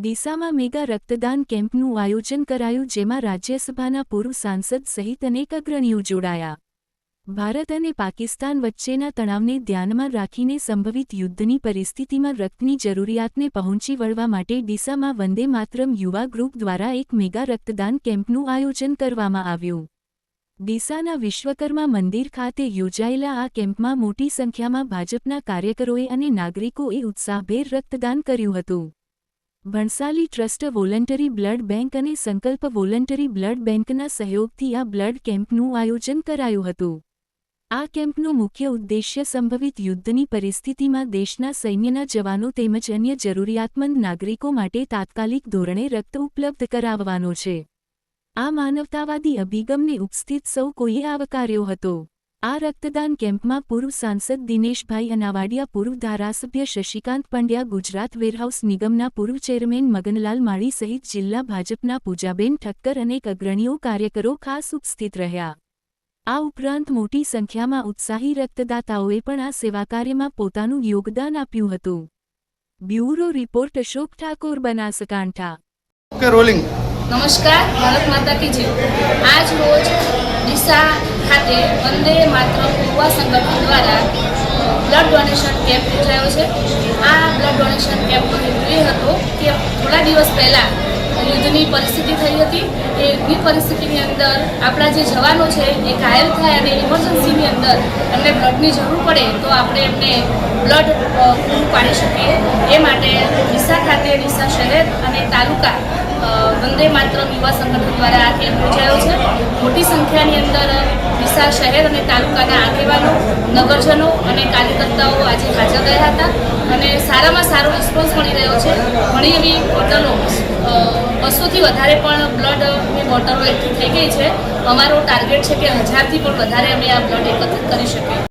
ડીસામાં mega રક્તદાન કેમ્પનું આયોજન કરાયું જેમાં રાજ્યસભાના પૂર્વ સાંસદ સહિત અનેક અગ્રણીઓ જોડાયા. ભારત અને પાકિસ્તાન વચ્ચેના તણાવને ધ્યાનમાં રાખીને સંભવિત યુદ્ધની પરિસ્થિતિમાં રક્તની જરૂરિયાતને પહોંચી વળવા માટે ડીસામાં વંદે માતરમ યુવા ગ્રુપ દ્વારા એક મેગા રક્તદાન કેમ્પનું આયોજન કરવામાં આવ્યું. ડીસાના વિશ્વકર્મા મંદિર ખાતે યોજાયેલા આ કેમ્પમાં મોટી સંખ્યામાં ભાજપના કાર્યકરોએ અને નાગરિકોએ ઉત્સાહભેર રક્તદાન કર્યું હતું. Bhansali trust voluntary blood bank અને સંકલ્પ વોલન્ટરી બ્લડ બેંકના સહયોગથી આ બ્લડ કેમ્પનું આયોજન કરાયું હતું. આ કેમ્પનો મુખ્ય ઉદ્દેશ્ય સંભવિત યુદ્ધની પરિસ્થિતિમાં દેશના સૈન્યના જવાનો તેમજ અન્ય જરૂરિયાતમંદ નાગરિકો માટે તાત્કાલિક ધોરણે રક્ત ઉપલબ્ધ કરાવવાનો છે. આ માનવતાવાદી અભિગમને ઉપસ્થિત સૌ કોઈએ આવકાર્યો હતો. આ રક્તદાન કેમ્પમાં પૂર્વ સાંસદ દિનેશભાઈ અનાવાડિયા, પૂર્વ ધારાસભ્ય શશિકાંત પંડ્યા, ગુજરાત વેરહાઉસ નિગમના પૂર્વ ચેરમેન મગનલાલ માળી સહિત જિલ્લા ભાજપના પૂજાબેન ઠક્કર અનેક અગ્રણીઓ કાર્યકરો ખાસ ઉપસ્થિત રહ્યા. આ ઉપરાંત મોટી સંખ્યામાં ઉત્સાહી રક્તદાતાઓએ પણ આ સેવાકાર્યમાં પોતાનું યોગદાન આપ્યું હતું. Bureau report Ashok Thakor Banaskantha. Rolling. નમસ્કાર ભારત માતા કી જય. આજ રોજ ડીસા ખાતે વંદે માત્ર યુવા સંગઠન દ્વારા બ્લડ ડોનેશન કેમ્પ યોજાયો છે. આ બ્લડ ડોનેશન કેમ્પનો હેતુ એ હતો કે થોડા દિવસ પહેલાં યુદ્ધની પરિસ્થિતિ થઈ હતી. એ યુદ્ધની પરિસ્થિતિની અંદર આપણા જે જવાનો છે એ ઘાયલ થાય અને ઇમરજન્સીની અંદર એમને બ્લડની જરૂર પડે તો આપણે એમને બ્લડ પૂરું પાડી શકીએ. એ માટે ડીસા ખાતે ડીસા શહેર અને તાલુકા વંદે માત્ર યુવા સંગઠન દ્વારા આ કેમ્પ યોજાયો છે. મોટી સંખ્યાની અંદર વિશાળ શહેર અને તાલુકાના આગેવાનો નગરજનો અને કાર્યકર્તાઓ આજે હાજર રહ્યા હતા અને સારામાં સારો રિસ્પોન્સ મળી રહ્યો છે. ઘણી એવી બોટલો અ, બસોથી વધારે પણ બ્લડની બોટલો એકઠી થઈ ગઈ છે. અમારો ટાર્ગેટ છે કે હજારથી પણ વધારે અમે આ બ્લડ એકત્રિત કરી શકીએ.